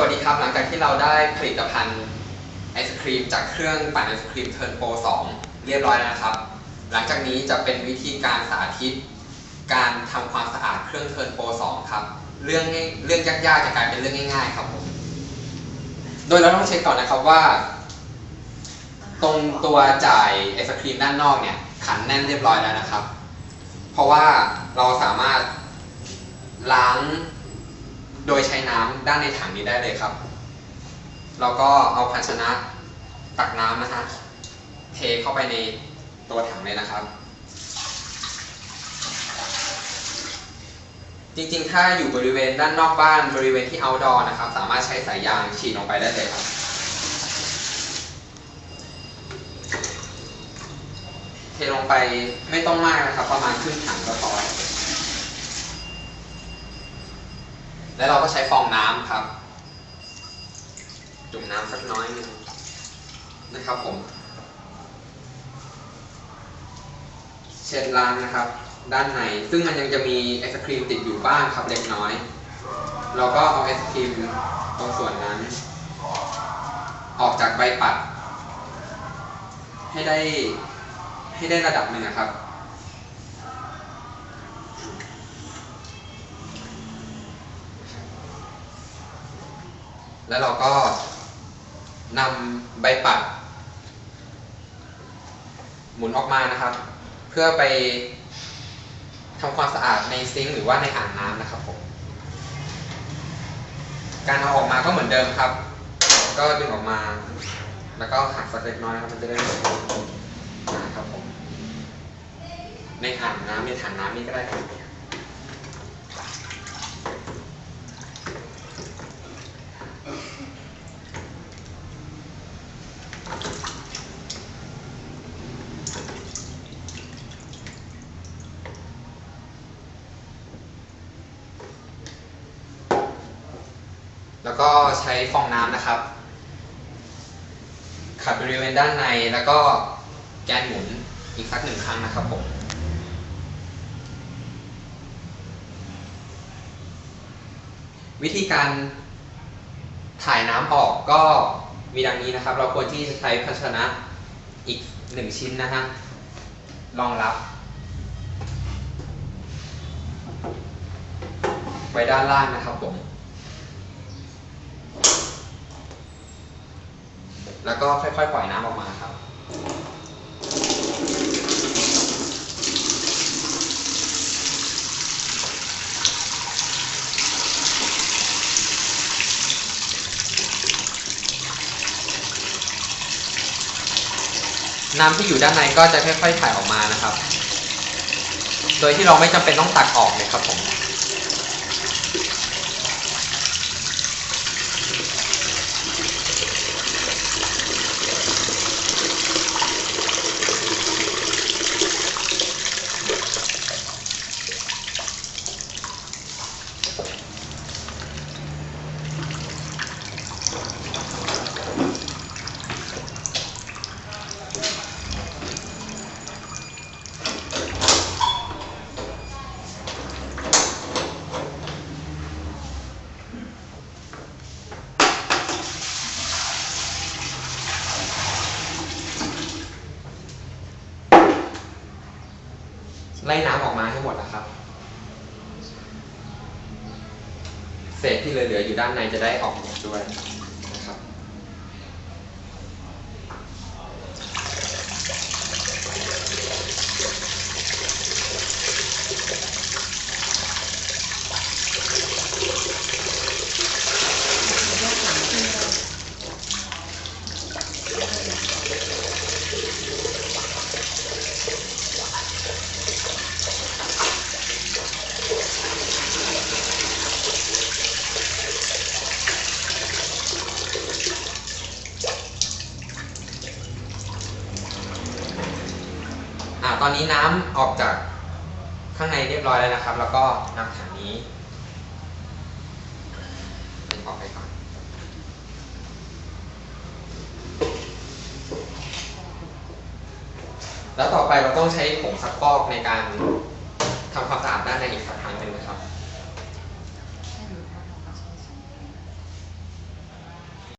วัสดีครับ หลังจากที่เราได้ผลิตภัณฑ์ไอศครีมจากเครื่องปั่นไอศครีมเทิร์นโปร2เรียบร้อยแล้วนะครับ หลังจากนี้จะเป็นวิธีการสาธิต การทำความสะอาดเครื่องเทิร์นโปร2ครับ เรื่องเรื่องยากๆจะกลายเป็นเรื่องง่าย ๆ ครับผม โดยเราต้องเช็คก่อนนะครับว่า ตรงตัวจ่ายไอศครีมด้านนอกเนี่ยขันแน่นเรียบร้อยแล้วนะครับ เพราะว่าเราสามารถล้าง โดยใช้น้ำด้านในถังนี้ได้เลยครับเราก็เอาภาชนะตักน้ำนะฮะเทเข้าไปในตัวถังเลยนะครับ จริงๆ ถ้าอยู่บริเวณด้านนอกบ้านบริเวณที่ outdoor นะครับ สามารถใช้สายยางฉีดลงไปได้เลยครับเทลงไปไม่ต้องมากนะครับ ประมาณครึ่งถังก็พอ แล้วเราก็ใช้ฟองน้ำครับ จุ่มน้ำสักน้อยหนึงนะครับผม เช็ดล้างนะครับ ด้านใน ซึ่งมันยังจะมีไอศครีมติดอยู่บ้างครับเล็กน้อย เราก็เอาไอศครีมตรงส่วนนั้น ออกจากใบปัด ให้ได้ให้ได้ระดับหนึ่งนะครับ แล้วเราก็นำใบปัด หมุนออกมานะครับ เพื่อไปทำความสะอาดในซิงค์หรือว่าในอ่างน้ำนะครับผมการเอาออกมาก็เหมือนเดิมครับ ก็ดึงออกมา แล้วก็หักสักเล็กน้อยนะครับ มันจะได้หมดนะครับผม ในอ่างน้ำในถังน้ำนี่ก็ได้ครับ แล้วก็ใช้ฟองน้ำนะครับ ขัดบริเวณด้านในแล้วก็แกนหมุนอีกสักหนึ่งครั้งนะครับผมวิธีการถ่ายน้ำออกก็มีดังนี้นะครับ เราควรที่จะใช้ภาชนะอีกหนึ่งชิ้นนะฮะรองรับ ไว้ด้านล่างนะครับผม แล้วก็ค่อยๆ ปล่อยน้ำออกมาครับ น้ำที่อยู่ด้านในก็จะค่อยๆ ถ่ายออกมานะครับ โดยที่เราไม่จำเป็นต้องตักออกเลยครับผม ไล่น้ำออกมาให้หมดนะครับ เศษที่เหลือๆอยู่ด้านในจะได้ออกหมดด้วย ตอนนี้น้ำออกจากข้างในเรียบร้อยแล้วนะครับ แล้วก็นำถังนี้ดึงออกไปก่อน แล้วต่อไปเราต้องใช้ผงซักฟอกในการทำความสะอาดด้านในอีกสักครั้งหนึ่งนะครับ